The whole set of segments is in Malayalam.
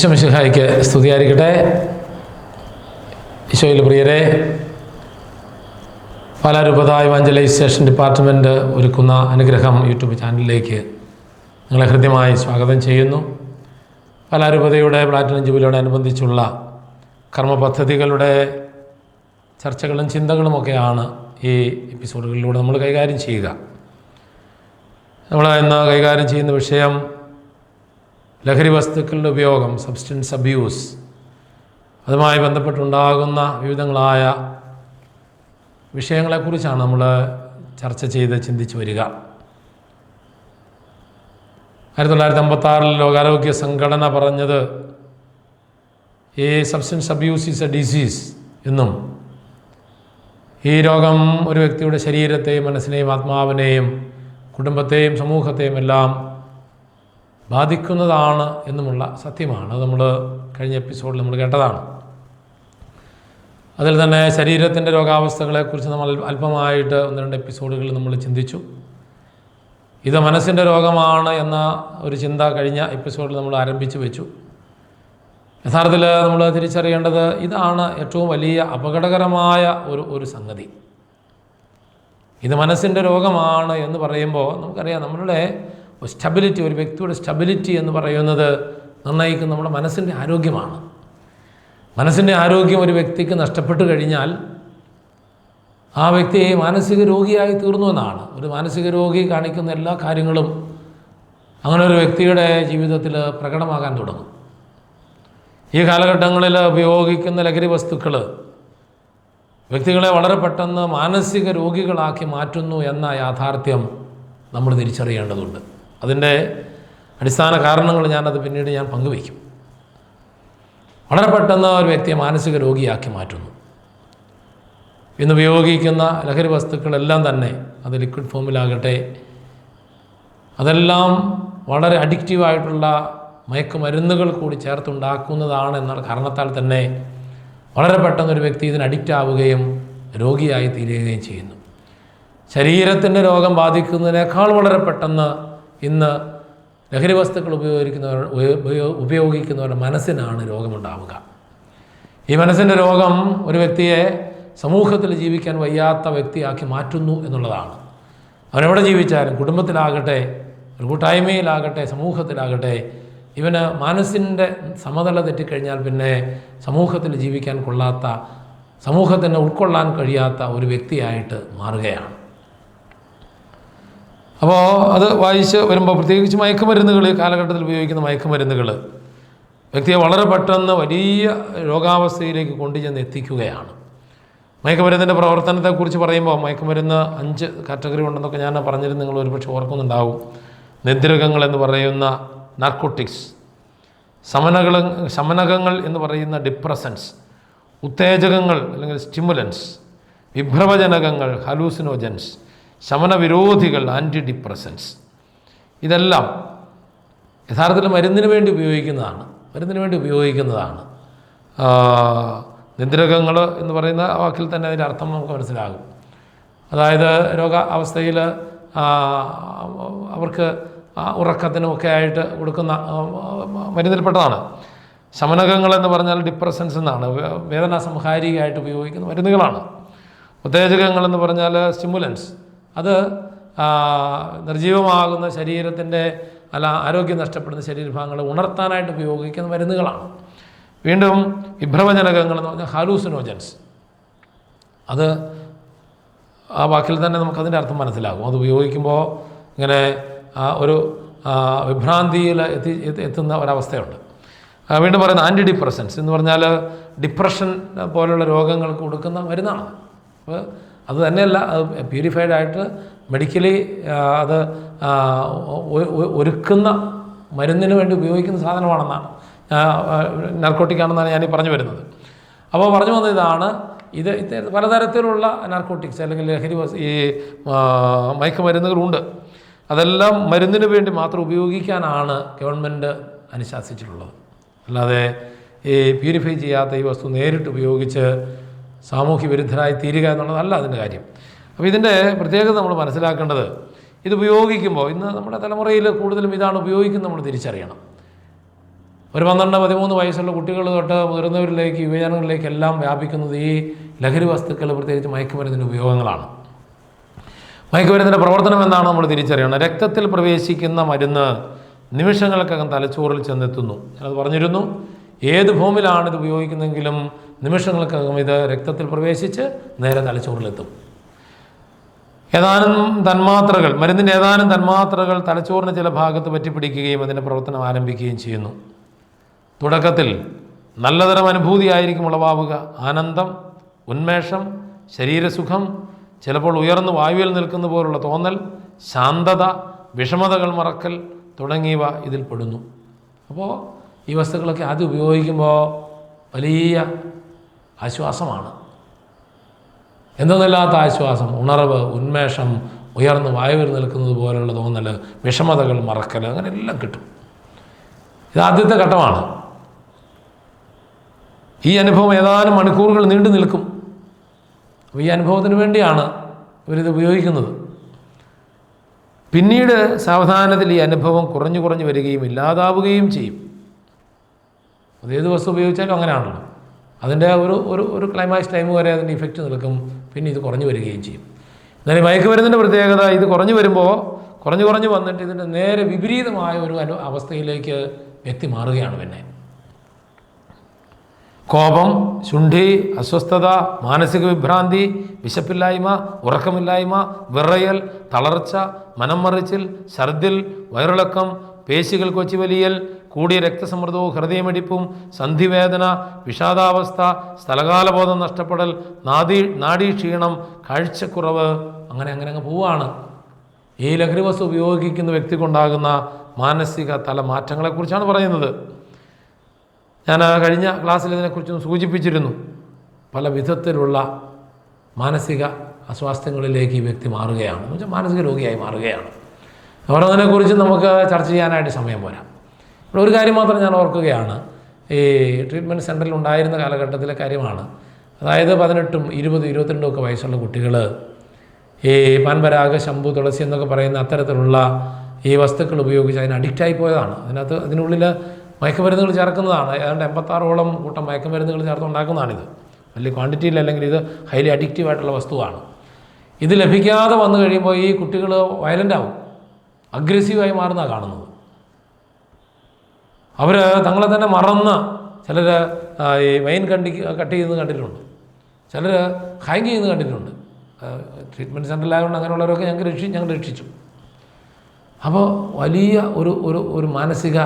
ഈശോമിശിഹായിക്ക് സ്തുതിയായിരിക്കട്ടെ. ഈശോയിൽ പ്രിയരെ പാലാരൂപതായ വാഞ്ചലൈസേഷൻ ഡിപ്പാർട്ട്മെന്റ് ഒരുക്കുന്ന അനുഗ്രഹം യൂട്യൂബ് ചാനലിലേക്ക് നിങ്ങളെ ഹൃദ്യമായി സ്വാഗതം ചെയ്യുന്നു. പാലാരൂപതയുടെ പ്ലാറ്റിനം ജൂബിലിയോടനുബന്ധിച്ചുള്ള കർമ്മ പദ്ധതികളുടെ ചർച്ചകളും ചിന്തകളുമൊക്കെയാണ് ഈ എപ്പിസോഡുകളിലൂടെ നമ്മൾ കൈകാര്യം ചെയ്യുക. നമ്മൾ ഇന്ന് കൈകാര്യം ചെയ്യുന്ന വിഷയം ലഹരി വസ്തുക്കളുടെ ഉപയോഗം സബ്സ്റ്റൻസ് അബ്യൂസ് അതുമായി ബന്ധപ്പെട്ടുണ്ടാകുന്ന വിവിധങ്ങളായ വിഷയങ്ങളെക്കുറിച്ചാണ് നമ്മൾ ചർച്ച ചെയ്ത് ചിന്തിച്ചു വരിക. ആയിരത്തി തൊള്ളായിരത്തി അമ്പത്താറിൽ ലോകാരോഗ്യ സംഘടന പറഞ്ഞത് ഈ substance abuse is a disease എന്നും ഈ രോഗം ഒരു വ്യക്തിയുടെ ശരീരത്തെയും മനസ്സിനെയും ആത്മാവിനെയും കുടുംബത്തെയും സമൂഹത്തെയും എല്ലാം ബാധിക്കുന്നതാണ് എന്നുമുള്ള സത്യമാണ്. നമ്മൾ കഴിഞ്ഞ എപ്പിസോഡിൽ നമ്മൾ കേട്ടതാണ്. അതിൽ തന്നെ ശരീരത്തിന്റെ രോഗാവസ്ഥകളെക്കുറിച്ച് നമ്മൾ അല്പമായിട്ട് ഒന്ന് രണ്ട് എപ്പിസോഡുകളിൽ നമ്മൾ ചിന്തിച്ചു. ഇത് മനസ്സിന്റെ രോഗമാണ് എന്ന ഒരു ചിന്ത കഴിഞ്ഞ എപ്പിസോഡിൽ നമ്മൾ ആരംഭിച്ചു വെച്ചു. യഥാർത്ഥത്തിൽ നമ്മൾ തിരിച്ചറിയേണ്ടത് ഇതാണ് ഏറ്റവും വലിയ അപകടകരമായ ഒരു ഒരു സംഗതി. ഇത് മനസ്സിന്റെ രോഗമാണ് എന്ന് പറയുമ്പോൾ നമുക്കറിയാം നമ്മളുടെ സ്റ്റെബിലിറ്റി ഒരു വ്യക്തിയുടെ സ്റ്റെബിലിറ്റി എന്ന് പറയുന്നത് നിർണയിക്കുന്ന നമ്മുടെ മനസ്സിന്റെ ആരോഗ്യമാണ്. മനസ്സിന്റെ ആരോഗ്യം ഒരു വ്യക്തിക്ക് നഷ്ടപ്പെട്ടു കഴിഞ്ഞാൽ ആ വ്യക്തി മാനസിക രോഗിയായി തീർന്നു എന്നാണ്. ഒരു മാനസിക രോഗി കാണിക്കുന്ന എല്ലാ കാര്യങ്ങളും അങ്ങനെ ഒരു വ്യക്തിയുടെ ജീവിതത്തിൽ പ്രകടമാകാൻ തുടങ്ങും. ഈ കാലഘട്ടങ്ങളിൽ ഉപയോഗിക്കുന്ന ലഹരി വസ്തുക്കൾ വ്യക്തികളെ വളരെ പെട്ടെന്ന് മാനസിക രോഗികളാക്കി മാറ്റുന്നു എന്ന യാഥാർത്ഥ്യം നമ്മൾ തിരിച്ചറിയേണ്ടതുണ്ട്. അതിന്റെ അടിസ്ഥാന കാരണങ്ങൾ ഞാനത് പിന്നീട് ഞാൻ പങ്കുവയ്ക്കും. വളരെ പെട്ടെന്ന് ഒരു വ്യക്തിയെ മാനസിക രോഗിയാക്കി മാറ്റുന്നു. ഇന്ന് ഉപയോഗിക്കുന്ന ലഹരി വസ്തുക്കളെല്ലാം തന്നെ അത് ലിക്വിഡ് ഫോമിലാകട്ടെ അതെല്ലാം വളരെ അഡിക്റ്റീവായിട്ടുള്ള മയക്കുമരുന്നുകൾ കൂടി ചേർത്തുണ്ടാക്കുന്നതാണ് എന്ന കാരണത്താൽ തന്നെ വളരെ പെട്ടെന്ന് ഒരു വ്യക്തി ഇതിന് അഡിക്റ്റ് ആവുകയും രോഗിയായി തീരുകയും ചെയ്യുന്നു. ശരീരത്തിന്റെ രോഗം ബാധിക്കുന്നതിനേക്കാൾ വളരെ പെട്ടെന്ന് ഇന്ന് ലഹരി വസ്തുക്കൾ ഉപയോഗിക്കുന്നവർ ഉപയോഗിക്കുന്നവരുടെ മനസ്സിനാണ് രോഗമുണ്ടാവുക. ഈ മനസ്സിന്റെ രോഗം ഒരു വ്യക്തിയെ സമൂഹത്തിൽ ജീവിക്കാൻ വയ്യാത്ത വ്യക്തിയാക്കി മാറ്റുന്നു എന്നുള്ളതാണ്. അവനെവിടെ ജീവിച്ചാലും കുടുംബത്തിലാകട്ടെ ഒരു കൂട്ടായ്മയിലാകട്ടെ സമൂഹത്തിലാകട്ടെ ഇവന് മനസ്സിന്റെ സമതല തെറ്റിക്കഴിഞ്ഞാൽ പിന്നെ സമൂഹത്തിൽ ജീവിക്കാൻ കൊള്ളാത്ത സമൂഹത്തിന് ഉൾക്കൊള്ളാൻ കഴിയാത്ത ഒരു വ്യക്തിയായിട്ട് മാറുകയാണ്. അപ്പോൾ അത് വായിച്ച് വരുമ്പോൾ പ്രത്യേകിച്ച് മയക്കുമരുന്നുകൾ ഈ കാലഘട്ടത്തിൽ ഉപയോഗിക്കുന്ന മയക്കുമരുന്നുകൾ വ്യക്തിയെ വളരെ പെട്ടെന്ന് വലിയ രോഗാവസ്ഥയിലേക്ക് കൊണ്ടുചെന്ന് എത്തിക്കുകയാണ്. മയക്കുമരുന്നിന്റെ പ്രവർത്തനത്തെക്കുറിച്ച് പറയുമ്പോൾ മയക്കുമരുന്ന് അഞ്ച് കാറ്റഗറി ഉണ്ടെന്നൊക്കെ ഞാൻ പറഞ്ഞിരുന്നു നിങ്ങൾ ഒരുപക്ഷെ ഓർക്കുന്നുണ്ടാവും. നിദ്രകങ്ങൾ എന്ന് പറയുന്ന നാർക്കോട്ടിക്സ് സമനകൾ ശമനകങ്ങൾ എന്ന് പറയുന്ന ഡിപ്രസൻസ് ഉത്തേജകങ്ങൾ അല്ലെങ്കിൽ സ്റ്റിമുലൻസ് വിഭ്രവജനകങ്ങൾ ഹലൂസിനോജൻസ് ശമനവിരോധികൾ ആന്റി ഡിപ്രസൻസ് ഇതെല്ലാം യഥാർത്ഥത്തിൽ മരുന്നിന് വേണ്ടി ഉപയോഗിക്കുന്നതാണ്. മരുന്നിന് വേണ്ടി ഉപയോഗിക്കുന്നതാണ്. നിദ്രകങ്ങൾ എന്ന് പറയുന്ന വാക്കിൽ തന്നെ അതിന്റെ അർത്ഥം നമുക്ക് മനസ്സിലാകും. അതായത് രോഗ അവസ്ഥയിൽ അവർക്ക് ഉറക്കത്തിനുമൊക്കെ ആയിട്ട് കൊടുക്കുന്ന മരുന്നിൽപ്പെട്ടതാണ്. ശമനകങ്ങൾ എന്ന് പറഞ്ഞാൽ ഡിപ്രസൻസ് എന്നാണ്. വേദന സംഹാരികമായിട്ട് ഉപയോഗിക്കുന്ന മരുന്നുകളാണ്. ഉത്തേജകങ്ങൾ എന്ന് പറഞ്ഞാൽ സ്റ്റിമുലൻസ് അത് നിർജീവമാകുന്ന ശരീരത്തിന്റെ അല്ല ആരോഗ്യം നഷ്ടപ്പെടുന്ന ശരീരഭാഗങ്ങളെ ഉണർത്താനായിട്ട് ഉപയോഗിക്കുന്ന മരുന്നുകളാണ്. വീണ്ടും വിഭ്രമജനകങ്ങൾ എന്ന് പറഞ്ഞാൽ ഹാലൂസിനോജൻസ് അത് ആ വാക്കിൽ തന്നെ നമുക്കതിന്റെ അർത്ഥം മനസ്സിലാകും. അത് ഉപയോഗിക്കുമ്പോൾ ഇങ്ങനെ ഒരു വിഭ്രാന്തിയിൽ എത്തി എത്തി- എത്തുന്ന ഒരവസ്ഥയുണ്ട്. വീണ്ടും പറയുന്ന ആന്റി ഡിപ്രസൻസ് എന്ന് പറഞ്ഞാൽ ഡിപ്രഷൻ പോലുള്ള രോഗങ്ങൾക്ക് കൊടുക്കുന്ന മരുന്നാണ്. അപ്പോൾ അത് തന്നെയല്ല അത് പ്യൂരിഫൈഡ് ആയിട്ട് മെഡിക്കലി അത് ഒരുക്കുന്ന മരുന്നിന് വേണ്ടി ഉപയോഗിക്കുന്ന സാധനമാണെന്നാണ് നർക്കോട്ടിക്കാണെന്നാണ് ഈ പറഞ്ഞു വരുന്നത്. അപ്പോൾ പറഞ്ഞു വന്ന ഇതാണ് ഇത് പലതരത്തിലുള്ള നർക്കോട്ടിക്സ് അല്ലെങ്കിൽ ലഹരി ഈ മയക്കുമരുന്നുകളുണ്ട്. അതെല്ലാം മരുന്നിന് വേണ്ടി മാത്രം ഉപയോഗിക്കാനാണ് ഗവൺമെന്റ് അനുശാസിച്ചിട്ടുള്ളത്. അല്ലാതെ ഈ പ്യൂരിഫൈ ചെയ്യാത്ത ഈ വസ്തു നേരിട്ട് ഉപയോഗിച്ച് സാമൂഹ്യ വിരുദ്ധനായി തീരുക എന്നുള്ളതല്ല അതിന്റെ കാര്യം. അപ്പോൾ ഇതിന്റെ പ്രത്യേകത നമ്മൾ മനസ്സിലാക്കേണ്ടത് ഇത് ഉപയോഗിക്കുമ്പോൾ ഇന്ന് നമ്മുടെ തലമുറയിൽ കൂടുതലും ഇതാണ് ഉപയോഗിക്കുന്നത് നമ്മൾ തിരിച്ചറിയണം. ഒരു പന്ത്രണ്ട് പതിമൂന്ന് വയസ്സുള്ള കുട്ടികൾ തൊട്ട് മുതിർന്നവരിലേക്ക് യുവജനങ്ങളിലേക്ക് എല്ലാം വ്യാപിക്കുന്നത് ഈ ലഹരി വസ്തുക്കൾ പ്രത്യേകിച്ച് മയക്കുമരുന്നിന്റെ ഉപയോഗങ്ങളാണ്. മയക്കുമരുന്നിന്റെ പ്രവർത്തനം എന്താണ് നമ്മൾ തിരിച്ചറിയണം രക്തത്തിൽ പ്രവേശിക്കുന്ന മരുന്ന് നിമിഷങ്ങൾക്കകം തലച്ചോറിൽ ചെന്നെത്തുന്നു. ഞാനത് പറഞ്ഞിരുന്നു. ഏത് ഫോമിലാണ് ഇത് ഉപയോഗിക്കുന്നതെങ്കിലും നിമിഷങ്ങൾക്കകം ഇത് രക്തത്തിൽ പ്രവേശിച്ച് നേരെ തലച്ചോറിലെത്തും. ഏതാനും തന്മാത്രകൾ മരുന്നിന്റെ ഏതാനും തന്മാത്രകൾ തലച്ചോറിന് ചില ഭാഗത്ത് പറ്റിപ്പിടിക്കുകയും അതിന്റെ പ്രവർത്തനം ആരംഭിക്കുകയും ചെയ്യുന്നു. തുടക്കത്തിൽ നല്ലതരം അനുഭൂതിയായിരിക്കും ഉളവാവുക. ആനന്ദം ഉന്മേഷം ശരീരസുഖം ചിലപ്പോൾ ഉയർന്നു വായുവിൽ നിൽക്കുന്ന പോലുള്ള തോന്നൽ ശാന്തത വിഷമതകൾ മറക്കൽ തുടങ്ങിയവ ഇതിൽ പെടുന്നു. അപ്പോൾ ഈ വസ്തുക്കളൊക്കെ ആദ്യം ഉപയോഗിക്കുമ്പോൾ വലിയ ആശ്വാസമാണ്. എന്തെന്നില്ലാത്ത ആശ്വാസം ഉണർവ് ഉന്മേഷം ഉയർന്ന് വായുവിൽ നിൽക്കുന്നത് പോലെയുള്ള തോന്നൽ വിഷമതകൾ മറക്കൽ അങ്ങനെ എല്ലാം കിട്ടും. ഇത് ആദ്യത്തെ ഘട്ടമാണ്. ഈ അനുഭവം ഏതാനും മണിക്കൂറുകൾ നീണ്ടു നിൽക്കും. അപ്പോൾ ഈ അനുഭവത്തിന് വേണ്ടിയാണ് ഇവരിത് ഉപയോഗിക്കുന്നത്. പിന്നീട് സാവധാനത്തിൽ ഈ അനുഭവം കുറഞ്ഞു കുറഞ്ഞു വരികയും ഇല്ലാതാവുകയും ചെയ്യും. അത് ഏത് വസ്തു ഉപയോഗിച്ചാലും അങ്ങനെയാണല്ലോ. അതിന്റെ ഒരു ഒരു ഒരു ക്ലൈമാക്സ് ടൈം വരെ അതിന്റെ ഇഫക്റ്റ് നിൽക്കും. പിന്നെ ഇത് കുറഞ്ഞു വരികയും ചെയ്യും. എന്നാലും മയക്ക് മയക്കുമരുന്നിന്റെ പ്രത്യേകത ഇത് കുറഞ്ഞു വരുമ്പോൾ കുറഞ്ഞു കുറഞ്ഞു വന്നിട്ട് ഇതിന്റെ നേരെ വിപരീതമായ ഒരു അനു അവസ്ഥയിലേക്ക് വ്യക്തി മാറുകയാണ് പിന്നെ. കോപം ശുണ്ഠി അസ്വസ്ഥത മാനസിക വിഭ്രാന്തി വിശപ്പില്ലായ്മ ഉറക്കമില്ലായ്മ വിറയൽ തളർച്ച മനം മറിച്ചിൽ ഛർദിൽ വയറിളക്കം പേശികൾ കൊച്ചിവലിയൽ കൂടിയ രക്തസമ്മർദ്ദവും ഹൃദയമിടിപ്പും സന്ധിവേദന വിഷാദാവസ്ഥ സ്ഥലകാലബോധം നഷ്ടപ്പെടൽ നാദി നാഡീക്ഷീണം കാഴ്ചക്കുറവ് അങ്ങനെ അങ്ങനെ അങ്ങ് പോവാണ്. ഈ ലഹരി വസ്തു ഉപയോഗിക്കുന്ന വ്യക്തിക്കുണ്ടാകുന്ന മാനസിക തല മാറ്റങ്ങളെക്കുറിച്ചാണ് പറയുന്നത്. ഞാൻ കഴിഞ്ഞ ക്ലാസ്സിൽ ഇതിനെക്കുറിച്ചൊന്ന് സൂചിപ്പിച്ചിരുന്നു. പല വിധത്തിലുള്ള മാനസിക അസ്വാസ്ഥ്യങ്ങളിലേക്ക് ഈ വ്യക്തി മാറുകയാണ്. എന്ന് വെച്ചാൽ മാനസിക രോഗിയായി മാറുകയാണ്. അവരതിനെക്കുറിച്ച് നമുക്ക് ചർച്ച ചെയ്യാനായിട്ട് സമയം പോരാ. ഇവിടെ ഒരു കാര്യം മാത്രം ഞാൻ ഓർക്കുകയാണ്. ഈ ട്രീറ്റ്മെന്റ് സെന്ററിൽ ഉണ്ടായിരുന്ന കാലഘട്ടത്തിലെ കാര്യമാണ്. അതായത് പതിനെട്ടും ഇരുപതും ഇരുപത്തിരണ്ടും ഒക്കെ വയസ്സുള്ള കുട്ടികൾ ഈ പാൻപരാഗ ശംഭു തുളസി എന്നൊക്കെ പറയുന്ന അത്തരത്തിലുള്ള ഈ വസ്തുക്കൾ ഉപയോഗിച്ച് അതിന് അഡിക്റ്റായി പോയതാണ്. അതിനകത്ത് അതിനുള്ളിൽ മയക്കുമരുന്നുകൾ ചേർക്കുന്നതാണ്. ഏതാണ്ട് എൺപത്താറോളം കൂട്ടം മയക്കുമരുന്നുകൾ ചേർത്ത് ഉണ്ടാക്കുന്നതാണിത്. വലിയ ക്വാണ്ടിറ്റിയിൽ അല്ലെങ്കിൽ ഇത് ഹൈലി അഡിക്റ്റീവ് ആയിട്ടുള്ള വസ്തുവാണ്. ഇത് ലഭിക്കാതെ വന്നു കഴിയുമ്പോൾ ഈ കുട്ടികൾ വയലന്റ് ആവും. അഗ്രസീവായി മാറുന്ന കാണുന്നത്. അവർ തങ്ങളെ തന്നെ മറന്ന് ചിലർ ഈ വൈൻ കണ്ടി കട്ട് ചെയ്യുന്നത് കണ്ടിട്ടുണ്ട്. ചിലർ ഹാങ് ചെയ്യുന്നത് കണ്ടിട്ടുണ്ട്. ട്രീറ്റ്മെന്റ് സെന്ററിലായതുകൊണ്ട് അങ്ങനെയുള്ളവരൊക്കെ ഞങ്ങൾക്ക് രക്ഷി ഞങ്ങൾ രക്ഷിച്ചു. അപ്പോൾ വലിയ ഒരു ഒരു ഒരു മാനസിക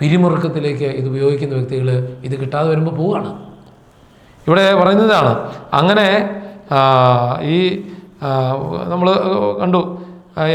പിരിമുറുക്കത്തിലേക്ക് ഇത് ഉപയോഗിക്കുന്ന വ്യക്തികൾ ഇത് കിട്ടാതെ വരുമ്പോൾ പോവുകയാണ്. ഇവിടെ പറയുന്നതാണ് അങ്ങനെ ഈ നമ്മൾ കണ്ടു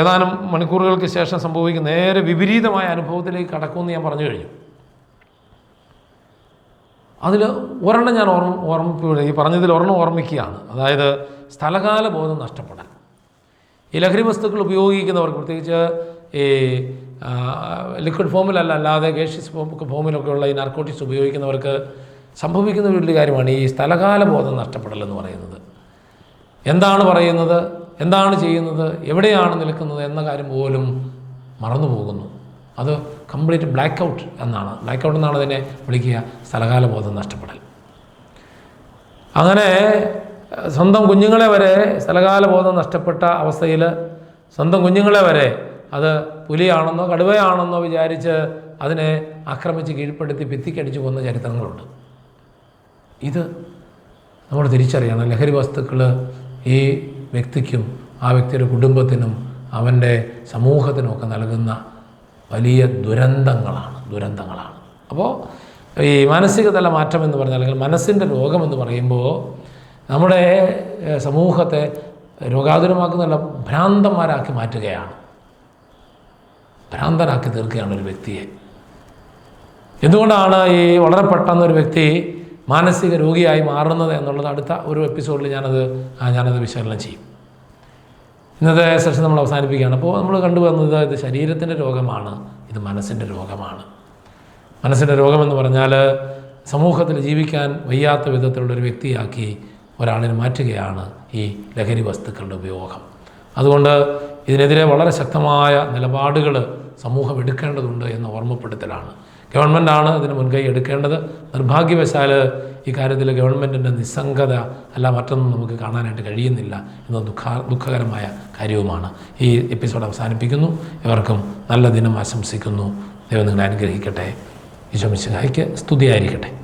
ഏതാനും മണിക്കൂറുകൾക്ക് ശേഷം സംഭവിക്കുന്ന നേരെ വിപരീതമായ അനുഭവത്തിലേക്ക് കടക്കുമെന്ന് ഞാൻ പറഞ്ഞു കഴിഞ്ഞു. അതിൽ ഒരെണ്ണം ഞാൻ ഓർമ്മ ഓർമ്മിപ്പിക്കുക ഈ പറഞ്ഞതിൽ ഒരെണ്ണം ഓർമ്മിക്കുകയാണ്. അതായത് സ്ഥലകാല ബോധം നഷ്ടപ്പെടാൻ. ഈ ലഹരി വസ്തുക്കൾ ഉപയോഗിക്കുന്നവർക്ക് പ്രത്യേകിച്ച് ഈ ലിക്വിഡ് ഫോമിലല്ല അല്ലാതെ ഗേഷ്യസ് ഫോമിലൊക്കെയുള്ള ഈ നർക്കോട്ടിക്സ് ഉപയോഗിക്കുന്നവർക്ക് സംഭവിക്കുന്ന ഒരു വലിയ കാര്യമാണ് ഈ സ്ഥലകാല ബോധം നഷ്ടപ്പെടൽ എന്ന് പറയുന്നത്. എന്താണ് പറയുന്നത്? എന്താണ് ചെയ്യുന്നത്? എവിടെയാണ് നിൽക്കുന്നത്? എന്ന കാര്യം പോലും മറന്നു പോകുന്നു അത് കംപ്ലീറ്റ് ബ്ലാക്ക് ഔട്ട് എന്നാണ്. ബ്ലാക്ക് ഔട്ട് എന്നാണ് അതിനെ വിളിക്കുക. സ്ഥലകാല ബോധം നഷ്ടപ്പെടൽ. അങ്ങനെ സ്വന്തം കുഞ്ഞുങ്ങളെ വരെ സ്ഥലകാല ബോധം നഷ്ടപ്പെട്ട അവസ്ഥയിൽ സ്വന്തം കുഞ്ഞുങ്ങളെ വരെ അത് പുലിയാണെന്നോ കടുവയാണെന്നോ വിചാരിച്ച് അതിനെ ആക്രമിച്ച് കീഴ്പ്പെടുത്തി ഭിത്തിക്കടിച്ച് കൊന്ന ചരിത്രങ്ങളുണ്ട്. ഇത് നമ്മൾ തിരിച്ചറിയണം. ലഹരി വസ്തുക്കൾ ഈ വ്യക്തിക്കും ആ വ്യക്തിയുടെ കുടുംബത്തിനും അവന്റെ സമൂഹത്തിനും ഒക്കെ നൽകുന്ന വലിയ ദുരന്തങ്ങളാണ് ദുരന്തങ്ങളാണ്. അപ്പോൾ ഈ മാനസിക തല മാറ്റം എന്ന് പറഞ്ഞാൽ അല്ലെങ്കിൽ മനസ്സിന്റെ രോഗമെന്ന് പറയുമ്പോൾ നമ്മുടെ സമൂഹത്തെ രോഗാതുരമാക്കുന്നല്ല ഭ്രാന്തന്മാരാക്കി മാറ്റുകയാണ്. ഭ്രാന്തനാക്കി തീർക്കുകയാണ് ഒരു വ്യക്തിയെ. എന്തുകൊണ്ടാണ് ഈ വളരെ പെട്ടെന്ന് ഒരു വ്യക്തി മാനസിക രോഗിയായി മാറുന്നത് എന്നുള്ളത് അടുത്ത ഒരു എപ്പിസോഡിൽ ഞാനത് ഞാനത് വിശകലനം ചെയ്യും. ഇന്നത്തെ സെഷൻ നമ്മൾ അവസാനിപ്പിക്കുകയാണ്. അപ്പോൾ നമ്മൾ കണ്ടുവന്നത് ഇത് ശരീരത്തിന്റെ രോഗമാണ് ഇത് മനസ്സിന്റെ രോഗമാണ്. മനസ്സിന്റെ രോഗമെന്ന് പറഞ്ഞാൽ സമൂഹത്തിൽ ജീവിക്കാൻ വയ്യാത്ത വിധത്തിലുള്ള ഒരു വ്യക്തിയാക്കി ഒരാളിനെ മാറ്റുകയാണ് ഈ ലഹരി വസ്തുക്കളുടെ ഉപയോഗം. അതുകൊണ്ട് ഇതിനെതിരെ വളരെ ശക്തമായ നിലപാടുകൾ സമൂഹം എടുക്കേണ്ടതുണ്ട് എന്ന ഓർമ്മപ്പെടുത്തലാണ്. ഗവൺമെന്റാണ് ഇതിന് മുൻകൈ എടുക്കേണ്ടത്. നിർഭാഗ്യവശാൽ ഈ കാര്യത്തിൽ ഗവൺമെന്റിന്റെ നിസ്സംഗത അല്ല മറ്റൊന്നും നമുക്ക് കാണാനായിട്ട് കഴിയുന്നില്ല എന്ന ദുഃഖ ദുഃഖകരമായ കാര്യവുമാണ്. ഈ എപ്പിസോഡ് അവസാനിപ്പിക്കുന്നു. ഇവർക്കും നല്ല ദിനം ആശംസിക്കുന്നു. ദൈവം നിങ്ങളെ അനുഗ്രഹിക്കട്ടെ. ഈശോ മിശിഹായ്ക്ക് സ്തുതിയായിരിക്കട്ടെ.